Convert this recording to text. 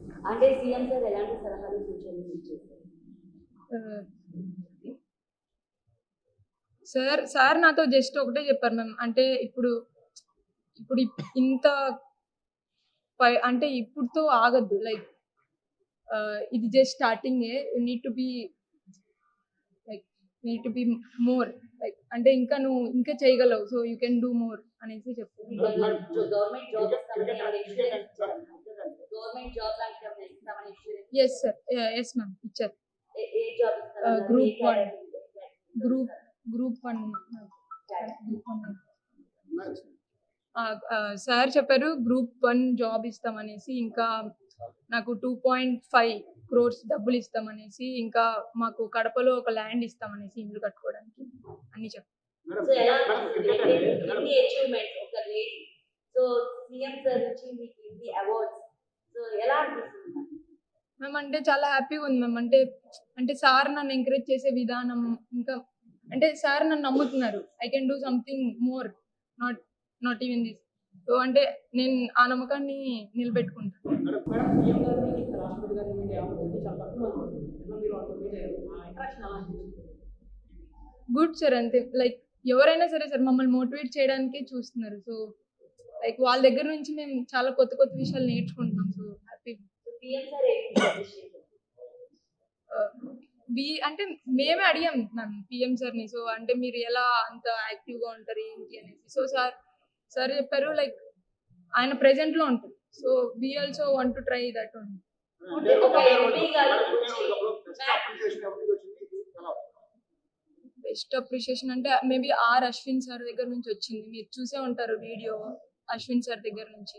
అంటే CM sir ఎలాంటి సలహాలు సూచనలు సార్ సార్ నాతో జస్ట్ ఒకటే చెప్పారు మ్యామ్. అంటే ఇప్పుడు ఇప్పుడు ఇప్- ఇంత అంటే ఇప్పుడుతో ఆగద్దు. లైక్ ఇది just starting. Need to be like need to be more. Like అంటే ఇంకా నువ్వు ఇంకా చేయగలవు. So you can do more అనేసి చెప్పారు. గవర్నమెంట్ జాబ్ ఇస్తామని ఏమైనా ఇన్సూరెన్స్ గవర్నమెంట్ జాబ్ లాంటి ఏమైనా ఇస్తామని insurance yes sir yes ma'am ఇచ్చారు ఏ- జాబ్ ఇస్తారు one. category? Group group one group one sir చెప్పారు గ్రూప్ వన్ జాబ్ ఇస్తామనేసి ఇంకా నాకు టూ పాయింట్ ఫైవ్ క్రోర్స్ డబ్బులు ఇస్తామనేసి ఇంకా మాకు కడపలో ఒక ల్యాండ్ ఇస్తామనేసి ఇల్లు కట్టుకోవడానికి. అన్ని చెప్పారు సో సీఎం సార్ నుంచి మీకు ఇన్ని అవార్డ్స్ సో ఎలా అనిపిస్తుంది మ్యామ్? మ్యామ్ అంటే చాలా హ్యాపీగా ఉంది మ్యామ్. అంటే అంటే సార్ నన్ను ఎంకరేజ్ చేసే విధానం ఇంకా అంటే సార్ నన్ను నమ్ముతున్నారు. I can do something more not not even this so అంటే నేను ఆ నమ్మకాన్ని నిలబెట్టుకుంటాను. గుడ్ సార్ అంతే లైక్ ఎవరైనా సరే సార్ మమ్మల్ని మోటివేట్ చేయడానికే చూస్తున్నారు. సో లైక్ వాళ్ళ దగ్గర నుంచి మేము చాలా కొత్త కొత్త విషయాలు నేర్చుకుంటున్నాం. సో వి అంటే మేమే అడిగాం మ్యామ్ పిఎం సార్ని సో అంటే మీరు ఎలా అంత యాక్టివ్గా ఉంటారు ఏంటి అనేసి. సో సార్ సార్ చెప్పారు లైక్ ఆయన present లో ఉంటారు. So we also want to try that ఉంది బెస్ట్ అప్రిషియేషన్ అంటే మేబీ ఆర్ అశ్విన్ సార్ దగ్గర నుంచి వచ్చింది. మీరు చూసే ఉంటారు వీడియో అశ్విన్ సార్ దగ్గర నుంచి.